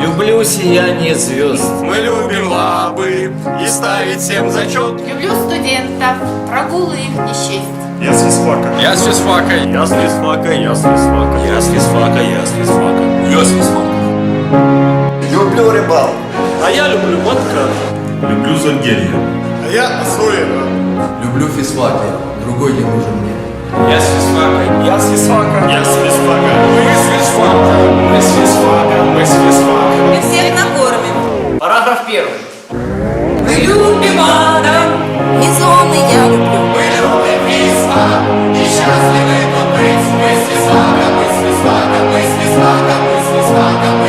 Люблю сияние звезд. Мы любим лабы и ставить всем зачет. Люблю студентов, прогулы их не счесть. Я с физфака. Я с физфака. Я с физфака, я с физфака. Я с физфака, я с физфака. Я с физфака. Люблю рыбалку. А я люблю водка. Люблю Зангелия. А я Асуева. Люблю физфак, другой не нужен мне. Я с физфака. Я с физфака. Я с первый. Мы любим Адам. И зоны я люблю. Мы любим весьма. И счастливы тут быть. вами, слага, с вами, мысли с вами, слага, с вами.